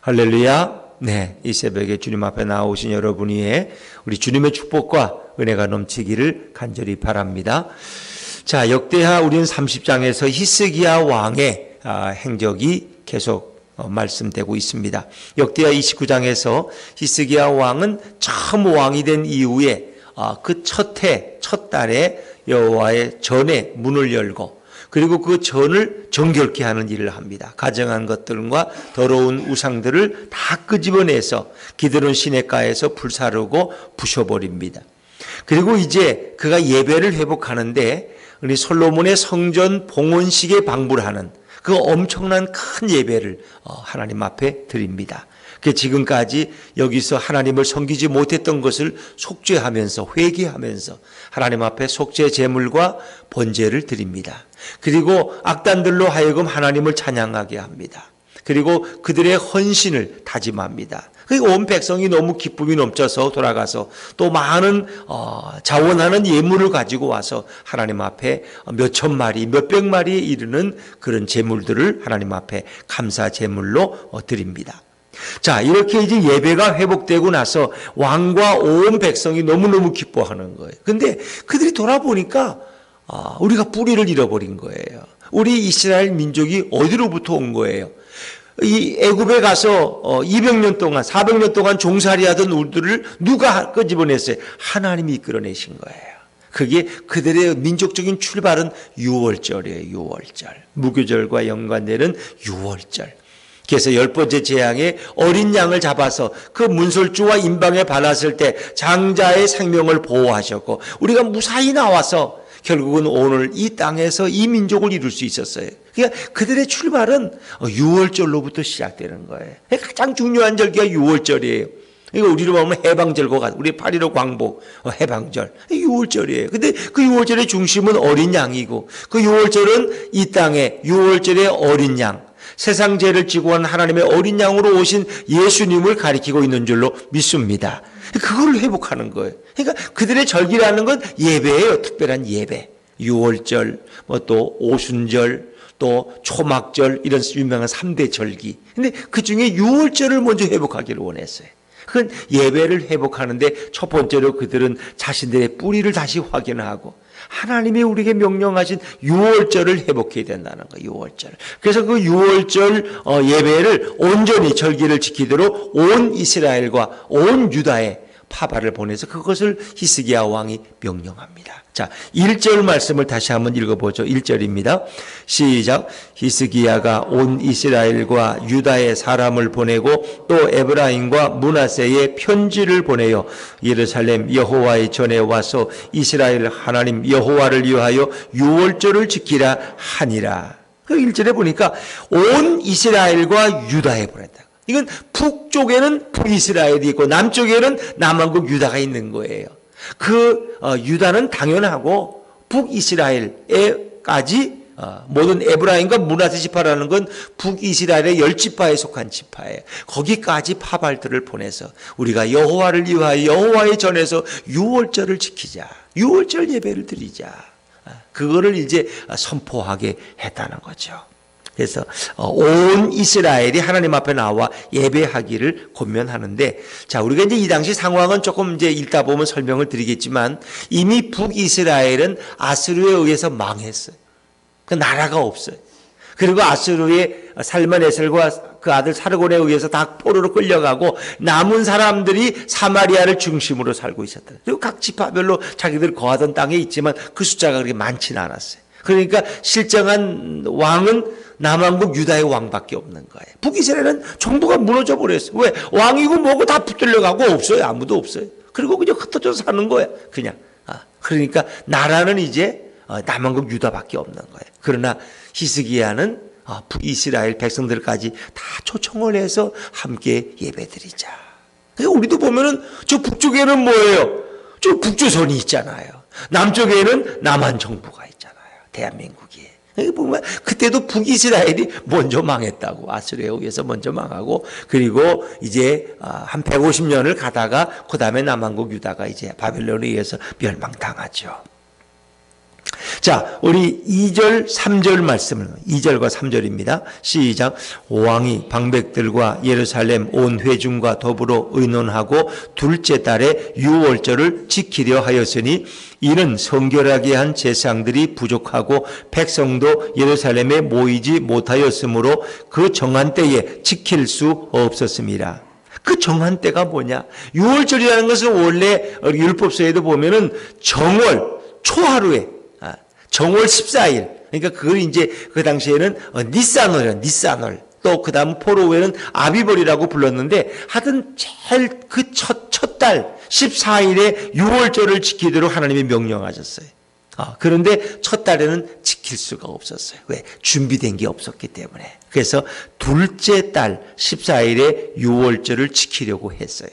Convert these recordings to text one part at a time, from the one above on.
할렐루야. 네, 이 새벽에 주님 앞에 나오신 여러분 위에 우리 주님의 축복과 은혜가 넘치기를 간절히 바랍니다. 자, 역대하 우리는 30장에서 히스기야 왕의 아, 행적이 계속 어, 말씀되고 있습니다. 역대하 29장에서 히스기야 왕은 처음 왕이 된 이후에 아, 그첫 해, 첫 달에 여호와의 전에 문을 열고 그리고 그 전을 정결케 하는 일을 합니다. 가정한 것들과 더러운 우상들을 다 끄집어내서 기드론 시내가에서 불사르고 부셔버립니다. 그리고 이제 그가 예배를 회복하는데 우리 솔로몬의 성전 봉헌식에 방불하는 그 엄청난 큰 예배를 어, 하나님 앞에 드립니다. 그 지금까지 여기서 하나님을 섬기지 못했던 것을 속죄하면서 회개하면서 하나님 앞에 속죄 제물과 번제를 드립니다. 그리고 악단들로 하여금 하나님을 찬양하게 합니다. 그리고 그들의 헌신을 다짐합니다. 그리고 온 백성이 너무 기쁨이 넘쳐서 돌아가서 또 많은 어, 자원하는 예물을 가지고 와서 하나님 앞에 몇천 마리, 몇백 마리에 이르는 그런 제물들을 하나님 앞에 감사 제물로 어, 드립니다. 자, 이렇게 이제 예배가 회복되고 나서 왕과 온 백성이 너무너무 기뻐하는 거예요. 근데 그들이 돌아보니까 아, 우리가 뿌리를 잃어버린 거예요. 우리 이스라엘 민족이 어디로부터 온 거예요? 이 애굽에 가서 200년 동안 400년 동안 종살이 하던 우리들을 누가 끄집어냈어요? 하나님이 이끌어내신 거예요. 그게 그들의 민족적인 출발은 6월절이에요. 6월절. 무교절과 연관되는 6월절. 그래서 열 번째 재앙에 어린 양을 잡아서 그 문설주와 임방에 발랐을 때 장자의 생명을 보호하셨고 우리가 무사히 나와서 결국은 오늘 이 땅에서 이 민족을 이룰 수 있었어요. 그러니까 그들의 출발은 6월절로부터 시작되는 거예요. 가장 중요한 절기가 6월절이에요. 이거 우리로 보면 해방절과 같 우리 8.15 광복, 어, 해방절. 6월절이에요. 근데 그 6월절의 중심은 어린 양이고, 그 6월절은 이 땅에 6월절의 어린 양, 세상 죄를 지고 한 하나님의 어린 양으로 오신 예수님을 가리키고 있는 줄로 믿습니다. 그걸 회복하는 거예요. 그러니까 그들의 절기라는 건 예배예요. 특별한 예배. 6월절, 뭐 또 오순절, 또 초막절 이런 유명한 3대 절기. 근데 그 중에 6월절을 먼저 회복하기를 원했어요. 그건 예배를 회복하는데 첫 번째로 그들은 자신들의 뿌리를 다시 확인하고 하나님이 우리에게 명령하신 6월절을 회복해야 된다는 거예요. 6월절. 그래서 그 6월절 어, 예배를 온전히 절기를 지키도록 온 이스라엘과 온 유다에 파발을 보내서 그것을 히스기야 왕이 명령합니다. 자, 1절 말씀을 다시 한번 읽어보죠. 1절입니다. 시작. 히스기야가 온 이스라엘과 유다의 사람을 보내고 또 에브라임과 문하세의 편지를 보내요. 예루살렘 여호와의 전에 와서 이스라엘 하나님 여호와를 위하여 유월절을 지키라 하니라. 그 1절에 보니까 온 이스라엘과 유다에 보냈다. 이건 북쪽에는 북이스라엘이 있고 남쪽에는 남한국 유다가 있는 거예요. 그 어, 유다는 당연하고 북이스라엘에까지 어, 모든 에브라임과 문하세 지파라는 건 북이스라엘의 열 지파에 속한 지파예요. 거기까지 파발들을 보내서 우리가 여호와를 위하여 여호와의 전에서 유월절을 지키자. 유월절 예배를 드리자. 어, 그거를 이제 선포하게 했다는 거죠. 그래서 온 이스라엘이 하나님 앞에 나와 예배하기를 권면하는데 자 우리가 이제 이 당시 상황은 조금 이제 읽다 보면 설명을 드리겠지만 이미 북이스라엘은 아스루에 의해서 망했어요. 그 나라가 없어요. 그리고 아스루의 살만에셀과 그 아들 사르곤에 의해서 다 포로로 끌려가고 남은 사람들이 사마리아를 중심으로 살고 있었다. 그리고 각 지파별로 자기들 거하던 땅에 있지만 그 숫자가 그렇게 많지는 않았어요. 그러니까 실정한 왕은 남한국 유다의 왕밖에 없는 거예요. 북이스라엘은 정부가 무너져 버렸어요. 왜? 왕이고 뭐고 다 붙들려가고 없어요. 아무도 없어요. 그리고 그냥 흩어져서 사는 거야. 그냥. 아, 그러니까 나라는 이제 어, 남한국 유다밖에 없는 거예요. 그러나 히스기야는 어, 북이스라엘 백성들까지 다 초청을 해서 함께 예배드리자. 우리도 보면은 저 북쪽에는 뭐예요? 저 북조선이 있잖아요. 남쪽에는 남한 정부가. 대한민국이. 보면 그때도 북이스라엘이 먼저 망했다고 아스르에 의해서 먼저 망하고 그리고 이제 아, 한 150년을 가다가 그 다음에 남한국 유다가 이제 바벨론에 의해서 멸망당하죠. 자, 우리 2절, 3절 말씀을, 2절과 3절입니다. 시작. 왕이 방백들과 예루살렘 온 회중과 더불어 의논하고 둘째 달에 유월절을 지키려 하였으니 이는 성결하게 한 제상들이 부족하고 백성도 예루살렘에 모이지 못하였으므로 그 정한 때에 지킬 수 없었습니다. 그 정한 때가 뭐냐? 6월절이라는 것은 원래 율법서에도 보면은 정월 초하루에 아, 정월 14일 그러니까 그걸 이제 그 당시에는 어, 니산월이야 니산월 또 그 다음 포로웨는 아비벌이라고 불렀는데 하여튼 제일 그 첫 첫 달 14일에 6월절을 지키도록 하나님이 명령하셨어요. 아, 그런데 첫 달에는 지킬 수가 없었어요. 왜? 준비된 게 없었기 때문에. 그래서 둘째 달 14일에 6월절을 지키려고 했어요.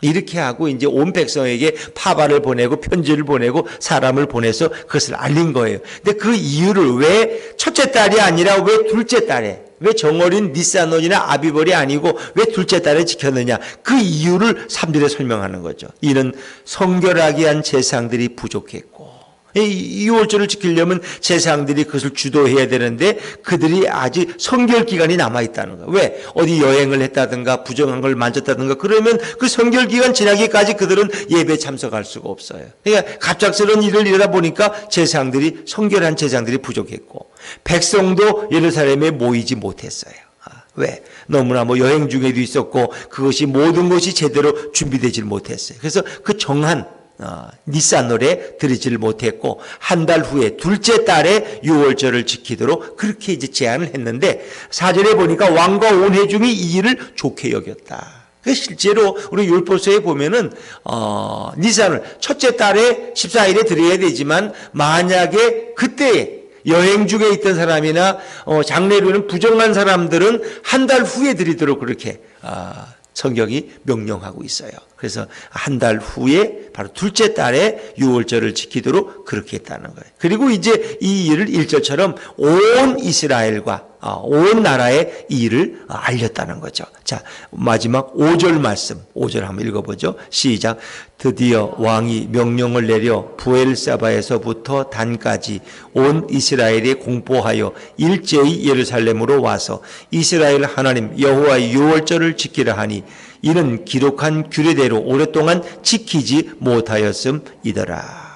이렇게 하고 이제 온 백성에게 파발을 보내고 편지를 보내고 사람을 보내서 그것을 알린 거예요. 근데 그 이유를 왜 첫째 달이 아니라 왜 둘째 달에 왜 정월인 니사논이나 아비벌이 아니고 왜 둘째 달에 지켰느냐? 그 이유를 3절에 설명하는 거죠. 이는 성결하게 한 제상들이 부족했고 이 6월절을 지키려면 제사장들이 그것을 주도해야 되는데 그들이 아직 성결 기간이 남아 있다는 거예요. 왜? 어디 여행을 했다든가 부정한 걸 만졌다든가 그러면 그 성결 기간 지나기까지 그들은 예배 참석할 수가 없어요. 그러니까 갑작스러운 일을 일어나 보니까 제사장들이 성결한 제사장들이 부족했고 백성도 예루살렘에 모이지 못했어요. 아, 왜? 너무나 뭐 여행 중에도 있었고 그것이 모든 것이 제대로 준비되질 못했어요. 그래서 그 정한 어, 니산 노래 드리지를 못했고 한 달 후에 둘째 달에 유월절을 지키도록 그렇게 이제 제안을 했는데 사절에 보니까 왕과 온 회중이 이 일을 좋게 여겼다. 그 실제로 우리 율법서에 보면은 어, 니산을 첫째 달에 14일에 드려야 되지만 만약에 그때 여행 중에 있던 사람이나 어, 장례로는 부정한 사람들은 한 달 후에 드리도록 그렇게 아, 성경이 명령하고 있어요. 그래서 한 달 후에 바로 둘째 달에 유월절을 지키도록 그렇게 했다는 거예요. 그리고 이제 이 일을 일절처럼온 이스라엘과 어, 온 나라에 이 일을 알렸다는 거죠. 자, 마지막 5절 말씀, 5절 한번 읽어보죠. 시작. 드디어 왕이 명령을 내려 부엘사바에서부터 단까지 온 이스라엘에 공포하여 일제히 예루살렘으로 와서 이스라엘 하나님 여호와의 유월절을 지키라 하니 이는 기록한 규례대로 오랫동안 지키지 못하였음이더라.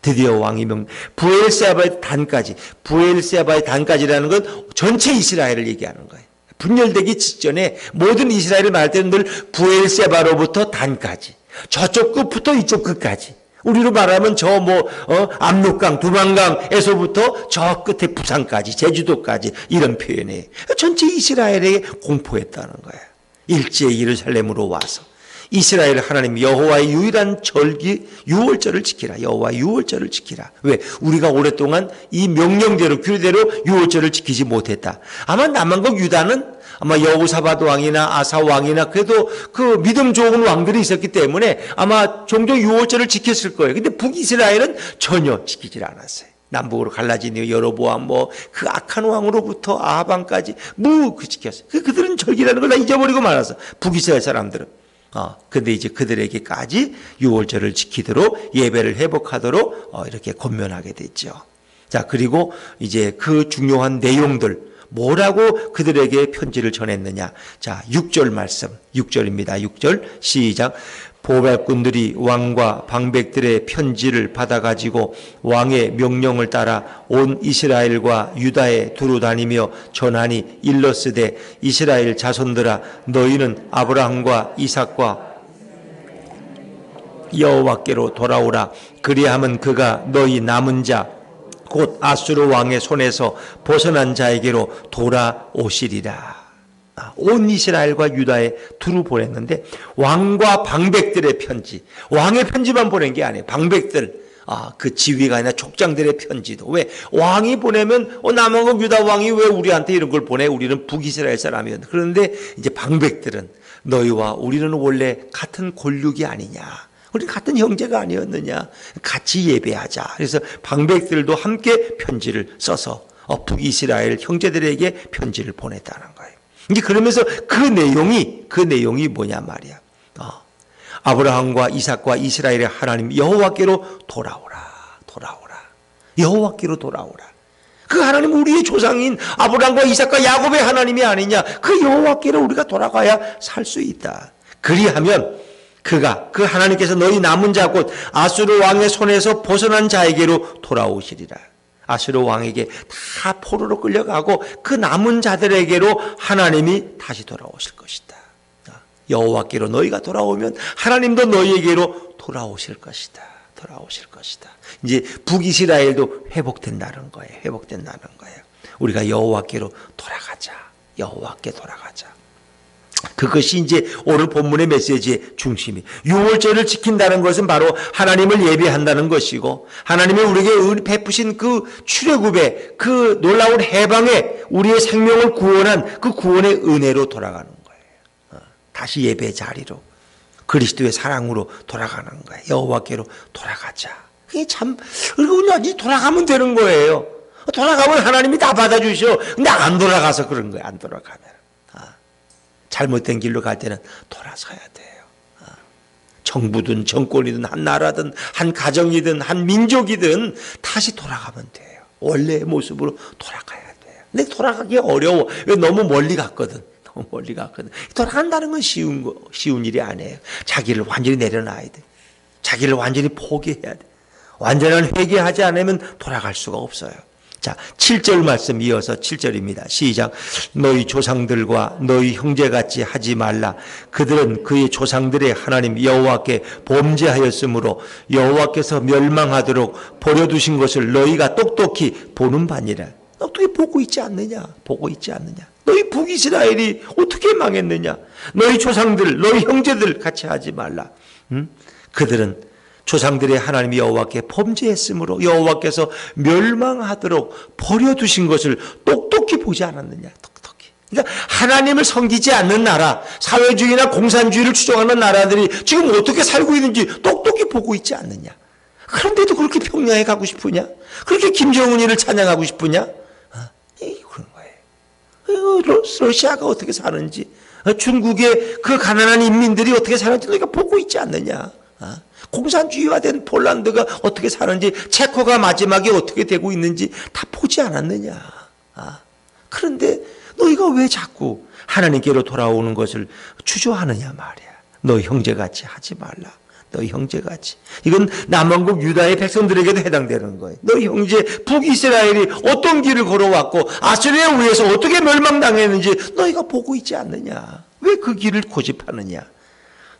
드디어 왕이 명 부엘세바의 단까지 부엘세바의 단까지라는 건 전체 이스라엘을 얘기하는 거예요. 분열되기 직전에 모든 이스라엘을 말할 때는 늘 부엘세바로부터 단까지 저쪽 끝부터 이쪽 끝까지 우리로 말하면 저 뭐 어, 압록강 두만강에서부터 저 끝에 부산까지 제주도까지 이런 표현이에요. 전체 이스라엘에게 공포했다는 거예요. 일제 예루살렘으로 와서 이스라엘 하나님 여호와의 유일한 절기 유월절을 지키라. 여호와 유월절을 지키라. 왜? 우리가 오랫동안 이 명령대로 규례대로 유월절을 지키지 못했다. 아마 남한국 유다는 아마 여우사바드 왕이나 아사 왕이나 그래도 그 믿음 좋은 왕들이 있었기 때문에 아마 종종 유월절을 지켰을 거예요. 근데 북이스라엘은 전혀 지키질 않았어요. 남북으로 갈라진 여로보암 뭐그 악한 왕으로부터 아방까지 뭐그 지켰어요. 그 그들은 절기라는 걸 다 잊어버리고 말았어. 북이스라엘 사람들은. 어, 근데 이제 그들에게까지 유월절을 지키도록 예배를 회복하도록 어, 이렇게 권면하게 됐죠. 자, 그리고 이제 그 중요한 내용들, 뭐라고 그들에게 편지를 전했느냐. 자, 6절 말씀, 6절입니다. 6절, 시작. 보발꾼들이 왕과 방백들의 편지를 받아가지고 왕의 명령을 따라 온 이스라엘과 유다에 두루 다니며 전하니 일러스되 이스라엘 자손들아 너희는 아브라함과 이삭과 여호와께로 돌아오라 그리하면 그가 너희 남은 자곧 아수르 왕의 손에서 벗어난 자에게로 돌아오시리라. 아, 온 이스라엘과 유다에 두루 보냈는데 왕과 방백들의 편지, 왕의 편지만 보낸 게 아니에요. 방백들, 아, 그 아니라 족장들의 편지도. 왜? 왕이 보내면, 어, 남한국 유다 왕이 왜 우리한테 이런 걸 보내? 우리는 북이스라엘 사람이었는데. 그런데 이제 방백들은 너희와 우리는 원래 같은 골육이 아니냐. 우리 같은 형제가 아니었느냐. 같이 예배하자. 그래서 방백들도 함께 편지를 써서 어, 북이스라엘 형제들에게 편지를 보냈다는. 이제 그러면서 그 내용이 그 내용이 뭐냐 말이야. 어. 아브라함과 이삭과 이스라엘의 하나님 여호와께로 돌아오라. 돌아오라. 여호와께로 돌아오라. 그 하나님 우리의 조상인 아브라함과 이삭과 야곱의 하나님이 아니냐? 그 여호와께로 우리가 돌아가야 살 수 있다. 그리하면 그가 그 하나님께서 너희 남은 자 곧 아수르 왕의 손에서 벗어난 자에게로 돌아오시리라. 아수르 왕에게 다 포로로 끌려가고 그 남은 자들에게로 하나님이 다시 돌아오실 것이다. 여호와께로 너희가 돌아오면 하나님도 너희에게로 돌아오실 것이다. 돌아오실 것이다. 이제 북이스라엘도 회복된다는 거예요. 회복된다는 거예요. 우리가 여호와께로 돌아가자. 여호와께 돌아가자. 그것이 이제 오늘 본문의 메시지의 중심이. 유월절을 지킨다는 것은 바로 하나님을 예배한다는 것이고 하나님이 우리에게 은 베푸신 그 출애굽의 그 놀라운 해방에 우리의 생명을 구원한 그 구원의 은혜로 돌아가는 거예요. 어, 다시 예배 자리로 그리스도의 사랑으로 돌아가는 거예요. 여호와께로 돌아가자. 그게 참 그리고 돌아가면 되는 거예요. 돌아가면 하나님이 다 받아주셔. 근데 안 돌아가서 그런 거예요. 안 돌아가면. 잘못된 길로 갈 때는 돌아서야 돼요. 아, 정부든 정권이든 한 나라든 한 가정이든 한 민족이든 다시 돌아가면 돼요. 원래의 모습으로 돌아가야 돼요. 근데 돌아가기 어려워. 왜 너무 멀리 갔거든. 너무 멀리 갔거든. 돌아간다는 건 쉬운 거, 쉬운 일이 아니에요. 자기를 완전히 내려놔야 돼. 자기를 완전히 포기해야 돼. 완전한 회개하지 않으면 돌아갈 수가 없어요. 자, 7절 말씀 이어서 7절입니다. 시작. 너희 조상들과 너희 형제같이 하지 말라. 그들은 그의 조상들의 하나님 여호와께 범죄하였으므로 여호와께서 멸망하도록 버려두신 것을 너희가 똑똑히 보는 바니라. 어떻게 보고 있지 않느냐? 보고 있지 않느냐? 너희 북이스라엘이 어떻게 망했느냐? 너희 조상들, 너희 형제들 같이 하지 말라. 응? 그들은 조상들의 하나님 여호와께 범죄했으므로 여호와께서 멸망하도록 버려두신 것을 똑똑히 보지 않았느냐 똑똑히 그러니까 하나님을 섬기지 않는 나라 사회주의나 공산주의를 추종하는 나라들이 지금 어떻게 살고 있는지 똑똑히 보고 있지 않느냐 그런데도 그렇게 평양에 가고 싶으냐 그렇게 김정은이를 찬양하고 싶으냐 어? 그런 거예요 러시아가 어떻게 사는지 어? 중국의 그 가난한 인민들이 어떻게 사는지 너희가 보고 있지 않느냐 어? 공산주의화된 폴란드가 어떻게 사는지 체코가 마지막에 어떻게 되고 있는지 다 보지 않았느냐. 아, 그런데 너희가 왜 자꾸 하나님께로 돌아오는 것을 주저하느냐 말이야. 너 형제같이 하지 말라. 너 형제같이. 이건 남왕국 유다의 백성들에게도 해당되는 거예요. 너 형제 북이스라엘이 어떤 길을 걸어왔고 아스리에 의해서 어떻게 멸망당했는지 너희가 보고 있지 않느냐. 왜 그 길을 고집하느냐.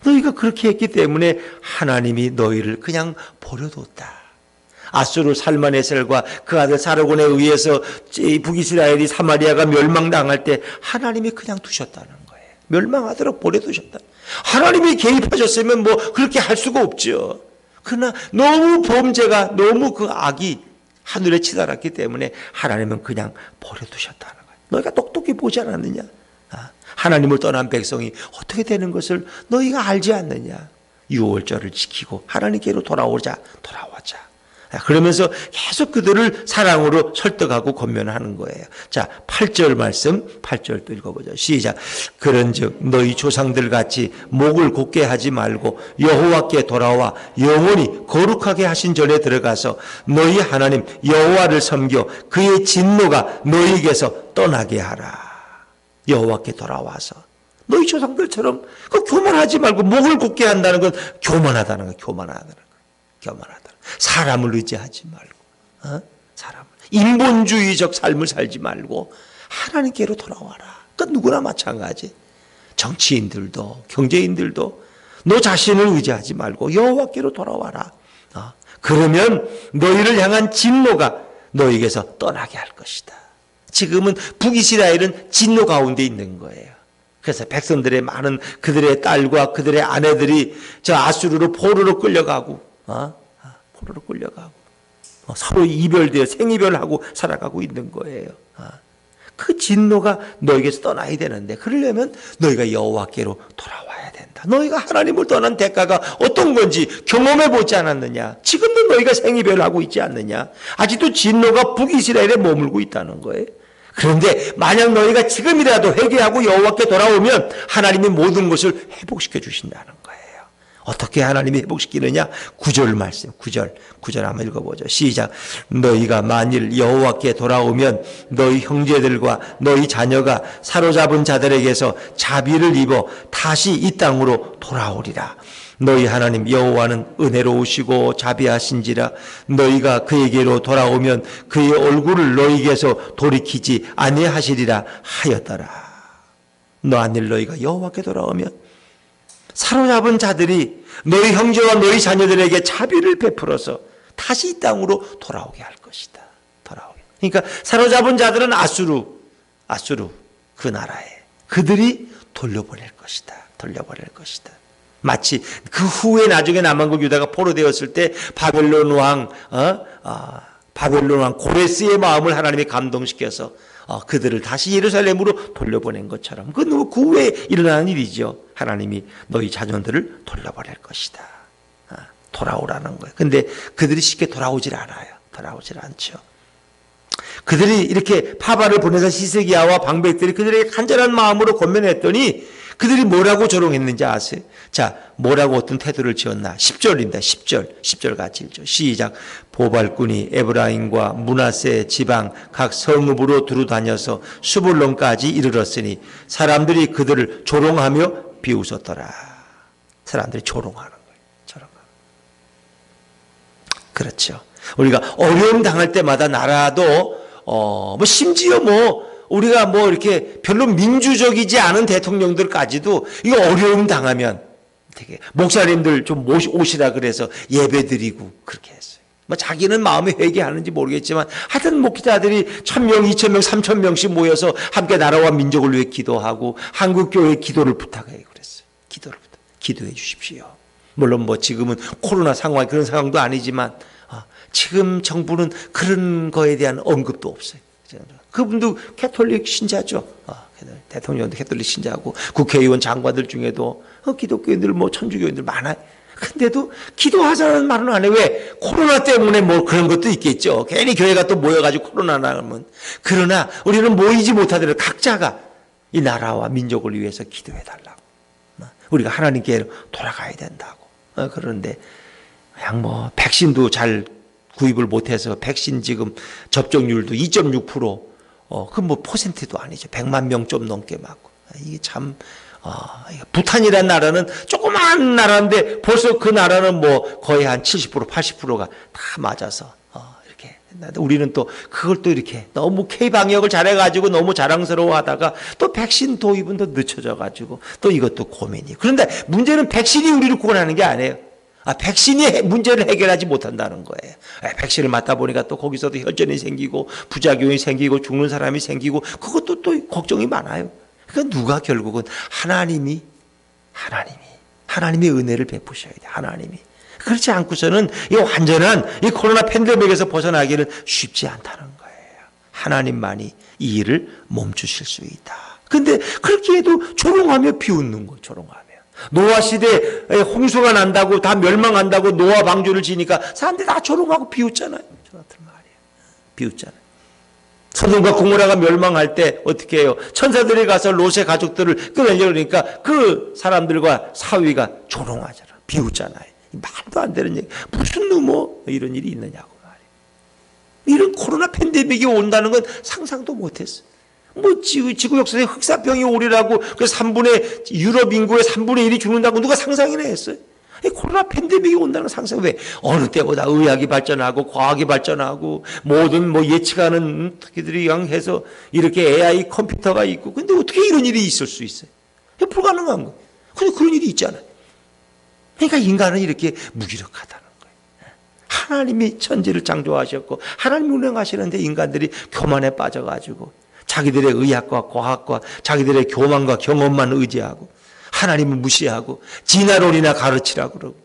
너희가 그렇게 했기 때문에 하나님이 너희를 그냥 버려뒀다. 아수르 살마네셀과 그 아들 사르곤에 의해서 북이스라엘이 사마리아가 멸망당할 때 하나님이 그냥 두셨다는 거예요. 멸망하도록 버려두셨다. 하나님이 개입하셨으면 뭐 그렇게 할 수가 없죠. 그러나 너무 범죄가 너무 그 악이 하늘에 치달았기 때문에 하나님은 그냥 버려두셨다는 거예요. 너희가 똑똑히 보지 않았느냐? 하나님을 떠난 백성이 어떻게 되는 것을 너희가 알지 않느냐. 유월절을 지키고 하나님께로 돌아오자, 돌아오자. 그러면서 계속 그들을 사랑으로 설득하고 권면하는 거예요. 자, 8절 말씀, 8절 또 읽어보죠. 시작. 그런 즉, 너희 조상들 같이 목을 곧게 하지 말고 여호와께 돌아와 영원히 거룩하게 하신 전에 들어가서 너희 하나님 여호와를 섬겨 그의 진노가 너희에게서 떠나게 하라. 여호와께 돌아와서 너희 조상들처럼 그 교만하지 말고 목을 굳게 한다는 건 교만하다는 거, 교만하다는 거, 교만하다. 사람을 의지하지 말고, 어? 사람 인본주의적 삶을 살지 말고 하나님께로 돌아와라. 그 누구나 마찬가지. 정치인들도 경제인들도 너 자신을 의지하지 말고 여호와께로 돌아와라. 어? 그러면 너희를 향한 진노가 너에게서 떠나게 할 것이다. 지금은 북이스라엘은 진노 가운데 있는 거예요. 그래서 백성들의 많은 그들의 딸과 그들의 아내들이 저 아수르로 포로로 끌려가고, 어? 아, 포로로 끌려가고, 어, 서로 이별되어 생이별하고 살아가고 있는 거예요. 어? 그 진노가 너에게서 떠나야 되는데 그러려면 너희가 여호와께로 돌아와야 된다. 너희가 하나님을 떠난 대가가 어떤 건지 경험해 보지 않았느냐? 지금도 너희가 생이별 하고 있지 않느냐? 아직도 진노가 북이스라엘에 머물고 있다는 거예요. 그런데 만약 너희가 지금이라도 회개하고 여호와께 돌아오면 하나님이 모든 것을 회복시켜 주신다는 거예요. 어떻게 하나님이 회복시키느냐? 구절 말씀, 구절, 구절 한번 읽어보죠. 시작. 너희가 만일 여호와께 돌아오면 너희 형제들과 너희 자녀가 사로잡은 자들에게서 자비를 입어 다시 이 땅으로 돌아오리라. 너희 하나님 여호와는 은혜로우시고 자비하신지라 너희가 그에게로 돌아오면 그의 얼굴을 너희에게서 돌이키지 아니하시리라 하였더라. 만일 너희가 여호와께 돌아오면 사로잡은 자들이 너희 형제와 너희 자녀들에게 자비를 베풀어서 다시 이 땅으로 돌아오게 할 것이다. 돌아오게. 그러니까 사로잡은 자들은 아수르, 아수르 그 나라에 그들이 돌려보낼 것이다. 돌려보낼 것이다. 마치 그 후에 나중에 남한국 유다가 포로되었을 때 바벨론 왕, 어? 아, 바벨론 왕 고레스의 마음을 하나님이 감동시켜서 어, 그들을 다시 예루살렘으로 돌려보낸 것처럼 그, 누구- 그 후에 일어나는 일이죠. 하나님이 너희 자녀들을 돌려보낼 것이다. 아, 돌아오라는 거예요. 근데 그들이 쉽게 돌아오질 않아요. 돌아오질 않죠. 그들이 이렇게 파바를 보내서 시세기야와 방백들이 그들에게 간절한 마음으로 권면했더니 그들이 뭐라고 조롱했는지 아세요? 자, 뭐라고 어떤 태도를 지었나? 10절입니다. 10절. 10절 같이 읽죠. 시작. 보발꾼이 에브라임과 문하세 지방 각 성읍으로 두루 다녀서 수불론까지 이르렀으니 사람들이 그들을 조롱하며 비웃었더라. 사람들이 조롱하는 거예요. 조롱하는 그렇죠. 우리가 어려움 당할 때마다 나라도 어, 뭐 심지어 뭐 우리가 뭐 이렇게 별로 민주적이지 않은 대통령들까지도 이거 어려움 당하면 되게 목사님들 좀 모시- 오시라 그래서 예배드리고 그렇게 했어요. 뭐 자기는 마음에 회개하는지 모르겠지만 하여튼 목회자들이 천 명, 이천 명, 삼천 명씩 모여서 함께 나라와 민족을 위해 기도하고 한국 교회 기도를 부탁해 그랬어요. 기도를 부탁. 기도해 주십시오. 물론 뭐 지금은 코로나 상황 그런 상황도 아니지만 아, 지금 정부는 그런 거에 대한 언급도 없어요. 그분도 캐톨릭 신자죠. 아, 대통령도 캐톨릭 신자고 국회의원 장관들 중에도 어, 기독교인들 뭐 천주교인들 많아요. 근데도 기도하자는 말은 안 해. 왜? 코로나 때문에 뭐 그런 것도 있겠죠. 괜히 교회가 또 모여가지고 코로나 나면. 그러나 우리는 모이지 못하더라도 각자가 이 나라와 민족을 위해서 기도해 달라고. 어, 우리가 하나님께 돌아가야 된다고. 어, 그런데 그냥 뭐 백신도 잘 구입을 못해서 백신 지금 접종률도 2.6% 어, 그 뭐 퍼센트도 아니죠. 100만 명 좀 넘게 맞고. 이게 참, 어, 부탄이라는 나라는 조그마한 나라인데 벌써 그 나라는 뭐 거의 한 70%, 80%가 다 맞아서, 어, 이렇게. 우리는 또 그걸 또 이렇게 너무 K 방역을 잘해가지고 너무 자랑스러워 하다가 또 백신 도입은 더 늦춰져가지고 또 이것도 고민이. 그런데 문제는 백신이 우리를 구원하는 게 아니에요. 아, 백신이 해- 문제를 해결하지 못한다는 거예요. 아, 백신을 맞다 보니까 또 거기서도 혈전이 생기고 부작용이 생기고 죽는 사람이 생기고 그것도 또 걱정이 많아요. 그러니까 누가 결국은 하나님이 하나님이 하나님의 은혜를 베푸셔야 돼. 하나님이 그렇지 않고서는 이 완전한 이 코로나 팬데믹에서 벗어나기는 쉽지 않다는 거예요. 하나님만이 이 일을 멈추실 수 있다. 근데 그렇게 해도 조롱하며 비웃는 거, 조롱하며. 노아 시대에 홍수가 난다고 다 멸망한다고 노아 방주를 지니까 사람들이 다 조롱하고 비웃잖아요. 저 같은 말이에요. 비웃잖아요. 소돔과 고모라가 멸망할 때 어떻게 해요? 천사들이 가서 롯의 가족들을 끌어내려 그러니까 그 사람들과 사위가 조롱하잖아. 비웃잖아요. 말도 안 되는 얘기. 무슨 뭐 이런 일이 있느냐고 말이에요. 이런 코로나 팬데믹이 온다는 건 상상도 못했어요. 뭐 지구, 역사에 흑사병이 오리라고 그 3분의 유럽 인구의 3분의 1이 죽는다고 누가 상상이나 했어요? 이 코로나 팬데믹이 온다는 상상 왜 어느 때보다 의학이 발전하고 과학이 발전하고 모든 뭐 예측하는 특기들이 양해서 이렇게 AI 컴퓨터가 있고 근데 어떻게 이런 일이 있을 수 있어요? 불가능한 거. 근데 그런 일이 있잖아요. 그러니까 인간은 이렇게 무기력하다는 거예요. 하나님이 천지를 창조하셨고 하나님이 운행하시는데 인간들이 교만에 빠져가지고 자기들의 의학과 과학과 자기들의 교만과 경험만 의지하고 하나님을 무시하고 진화론이나 가르치라고 그러고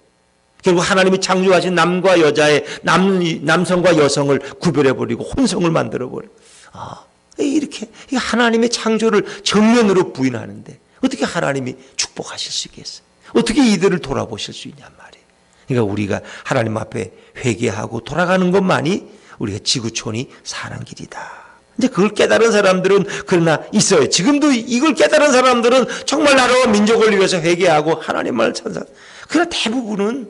결국 하나님이 창조하신 남과 여자의 남, 남성과 여성을 구별해버리고 혼성을 만들어버리고 아, 이렇게 이 하나님의 창조를 정면으로 부인하는데 어떻게 하나님이 축복하실 수 있겠어요? 어떻게 이들을 돌아보실 수 있냔 말이에요. 그러니까 우리가 하나님 앞에 회개하고 돌아가는 것만이 우리가 지구촌이 사는 길이다. 이제 그걸 깨달은 사람들은 그러나 있어요. 지금도 이걸 깨달은 사람들은 정말 나라와 민족을 위해서 회개하고 하나님을 찬사. 그러나 대부분은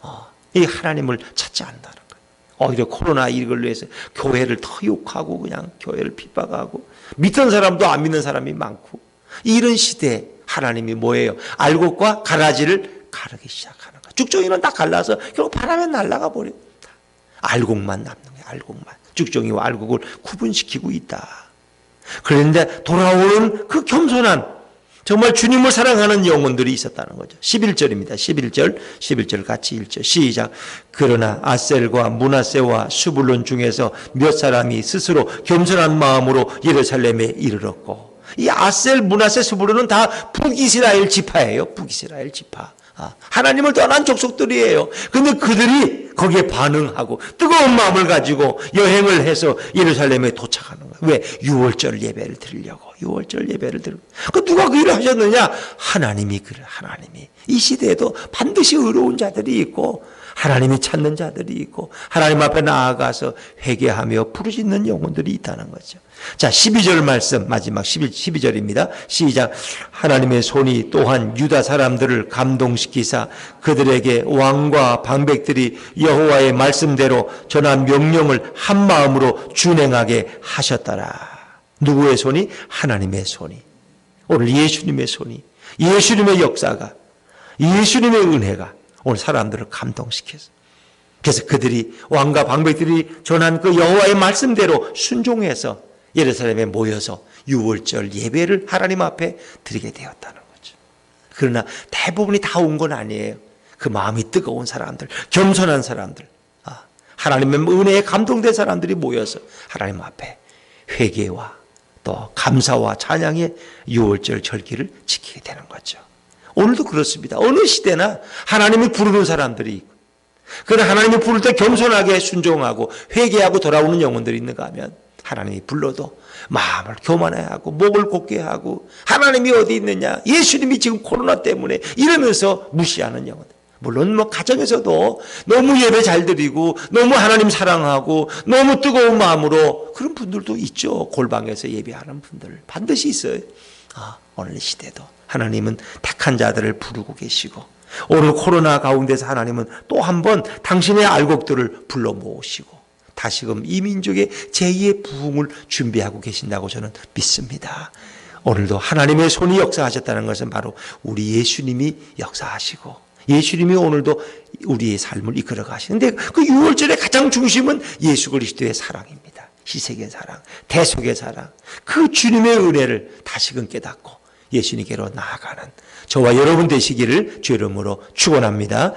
어, 이 하나님을 찾지 않는다는 거예요. 오히려 코로나 이걸 위해서 교회를 더 욕하고 그냥 교회를 핍박하고 믿던 사람도 안 믿는 사람이 많고 이런 시대에 하나님이 뭐예요? 알곡과 가라지를 가르기 시작하는 거예요. 죽종이는 딱 갈라서 결국 바람에 날아가 버려요. 알곡만 남는 거예요. 알곡만. 죽종이와 알곡을 구분시키고 있다. 그런데 돌아오는 그 겸손한 정말 주님을 사랑하는 영혼들이 있었다는 거죠. 11절입니다. 11절, 11절 같이 읽죠. 시작. 그러나 아셀과 문하세와 수불론 중에서 몇 사람이 스스로 겸손한 마음으로 예루살렘에 이르렀고 이 아셀, 문하세, 수불론은 다 북이스라엘 지파예요. 북이스라엘 지파. 아, 하나님을 떠난 족속들이에요. 근데 그들이 거기에 반응하고 뜨거운 마음을 가지고 여행을 해서 예루살렘에 도착하는 거예요. 왜? 6월절 예배를 드리려고. 6월절 예배를 드리고. 그 누가 그 일을 하셨느냐? 하나님이 그래, 하나님이. 이 시대에도 반드시 의로운 자들이 있고, 하나님이 찾는 자들이 있고, 하나님 앞에 나아가서 회개하며 부르짖는 영혼들이 있다는 거죠. 자, 12절 말씀, 마지막 12, 12절입니다. 시작. 하나님의 손이 또한 유다 사람들을 감동시키사 그들에게 왕과 방백들이 여호와의 말씀대로 전한 명령을 한 마음으로 준행하게 하셨더라. 누구의 손이? 하나님의 손이. 오늘 예수님의 손이, 예수님의 역사가, 예수님의 은혜가 오늘 사람들을 감동시켰어. 그래서 그들이 왕과 방백들이 전한 그 여호와의 말씀대로 순종해서 예루살렘에 모여서 6월절 예배를 하나님 앞에 드리게 되었다는 거죠. 그러나 대부분이 다 온 건 아니에요. 그 마음이 뜨거운 사람들, 겸손한 사람들, 아, 하나님의 은혜에 감동된 사람들이 모여서 하나님 앞에 회개와 또 감사와 찬양의 6월절 절기를 지키게 되는 거죠. 오늘도 그렇습니다. 어느 시대나 하나님이 부르는 사람들이 있고, 그러나 하나님이 부를 때 겸손하게 순종하고 회개하고 돌아오는 영혼들이 있는가 하면 하나님이 불러도 마음을 교만해 하고 목을 곧게 하고 하나님이 어디 있느냐 예수님이 지금 코로나 때문에 이러면서 무시하는 영혼. 물론 뭐 가정에서도 너무 예배 잘 드리고 너무 하나님 사랑하고 너무 뜨거운 마음으로 그런 분들도 있죠. 골방에서 예배하는 분들. 반드시 있어요. 아, 오늘 시대도 하나님은 택한 자들을 부르고 계시고 오늘 코로나 가운데서 하나님은 또 한 번 당신의 알곡들을 불러 모으시고 다시금 이 민족의 제2의 부흥을 준비하고 계신다고 저는 믿습니다. 오늘도 하나님의 손이 역사하셨다는 것은 바로 우리 예수님이 역사하시고 예수님이 오늘도 우리의 삶을 이끌어 가시는데 그 6월절의 가장 중심은 예수 그리스도의 사랑입니다. 희생의 사랑, 대속의 사랑. 그 주님의 은혜를 다시금 깨닫고 예수님께로 나아가는 저와 여러분 되시기를 주의 이름으로 축원합니다.